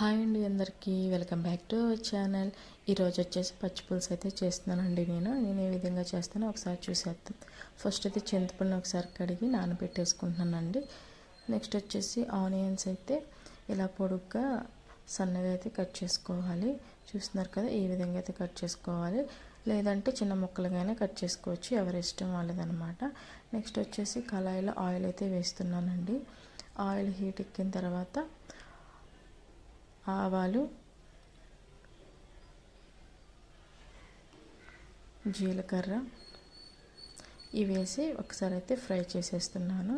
Hi అండి అందరికీ. Welcome back to our channel. ఈరోజు వచ్చేసి పచ్చి పులుసు అయితే చేస్తున్నానండి నేను. నేను ఏ విధంగా చేస్తానో ఒకసారి చూసేద్దాం. ఫస్ట్ అయితే చింతపండు ఒకసారి కడిగి నానబెట్టేసుకుంటున్నానండి. నెక్స్ట్ వచ్చేసి ఆనియన్స్ అయితే ఇలా పొడుగ్గా సన్నగా అయితే కట్ చేసుకోవాలి. చూస్తున్నారు కదా ఈ విధంగా అయితే కట్ చేసుకోవాలి. లేదంటే చిన్న ముక్కలుగానే కట్ చేసుకోవచ్చు. ఎవరి ఇష్టం వాళ్ళదనమాట. నెక్స్ట్ వచ్చేసి కళాయిలో ఆయిల్ అయితే వేస్తున్నానండి. ఆయిల్ హీట్ ఎక్కిన తర్వాత ఆవాలు జీలకర్ర ఇవి వేసి ఒకసారి అయితే ఫ్రై చేసేస్తున్నాను.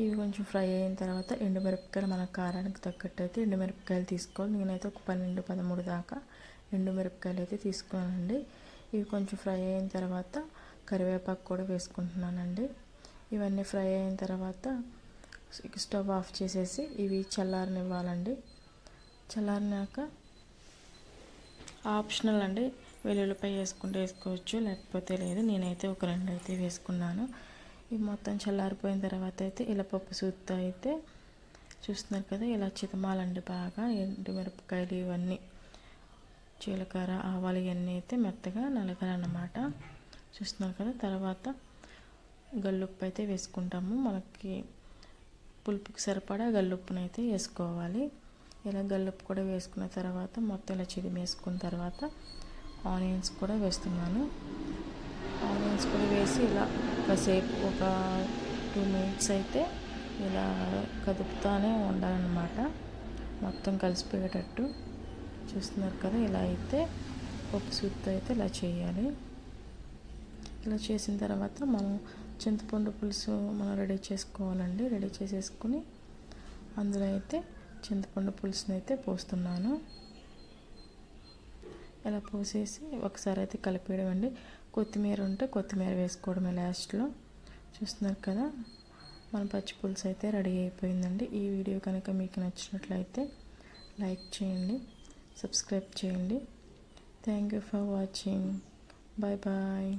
ఇవి కొంచెం ఫ్రై అయిన తర్వాత ఎండుమిరపకాయలు మన కారానికి తగ్గట్టు అయితే ఎండుమిరపకాయలు తీసుకోవాలి. నేనైతే ఒక పన్నెండు పదమూడు దాకా ఎండుమిరపకాయలు అయితే తీసుకున్నానండి ఇవి కొంచెం ఫ్రై అయిన తర్వాత కరివేపాకు కూడా వేసుకుంటున్నానండి. ఇవన్నీ ఫ్రై అయిన తర్వాత స్టవ్ ఆఫ్ చేసేసి ఇవి చల్లారనివ్వాలండి. చల్లారినాక ఆప్షనల్ అండి వెల్లుల్లిపై వేసుకుంటే వేసుకోవచ్చు లేకపోతే లేదు. నేనైతే ఒక రెండు అయితే వేసుకున్నాను. ఇవి మొత్తం చల్లారిపోయిన తర్వాత అయితే ఇలా పప్పు సూత్త అయితే చూస్తున్నారు కదా ఇలా చితమాలండి బాగా. ఎండుమిరపకాయలు ఇవన్నీ జీలకర్ర ఆవాలు ఇవన్నీ అయితే మెత్తగా నలగాలన్నమాట. చూస్తున్నారు కదా తర్వాత గల్లుప్పు అయితే వేసుకుంటాము. మనకి పులుపుకి సరిపడా గల్లుప్పును అయితే వేసుకోవాలి. ఇలా గల్లుప్పు కూడా వేసుకున్న తర్వాత మొత్తం ఇలా చిదిమేసుకున్న తర్వాత ఆనియన్స్ కూడా వేస్తున్నాను. ఆనియన్స్ కూడా వేసి ఇలా కాసేపు ఒక టూ మినిట్స్ అయితే ఇలా కదుపుతానే ఉండాలన్నమాట. మొత్తం కలిసిపోయేటట్టు. చూస్తున్నారు కదా ఇలా అయితే పప్పు సూత్తో అయితే ఇలా చేయాలి. ఇలా చేసిన తర్వాత మనం చింతపండు పులుసు మనం రెడీ చేసుకోవాలండి. రెడీ చేసేసుకుని అందులో అయితే చింతపండు పులుసుని అయితే పోస్తున్నాను. ఇలా పోసేసి ఒకసారి అయితే కలిపేయడం అండి. కొత్తిమీర ఉంటే కొత్తిమీర వేసుకోవడమే లాస్ట్లో చూస్తున్నారు కదా మన పచ్చి పులుసు అయితే రెడీ అయిపోయిందండి. ఈ వీడియో కనుక మీకు నచ్చినట్లయితే లైక్ చేయండి సబ్స్క్రైబ్ చేయండి. Thank you for watching bye bye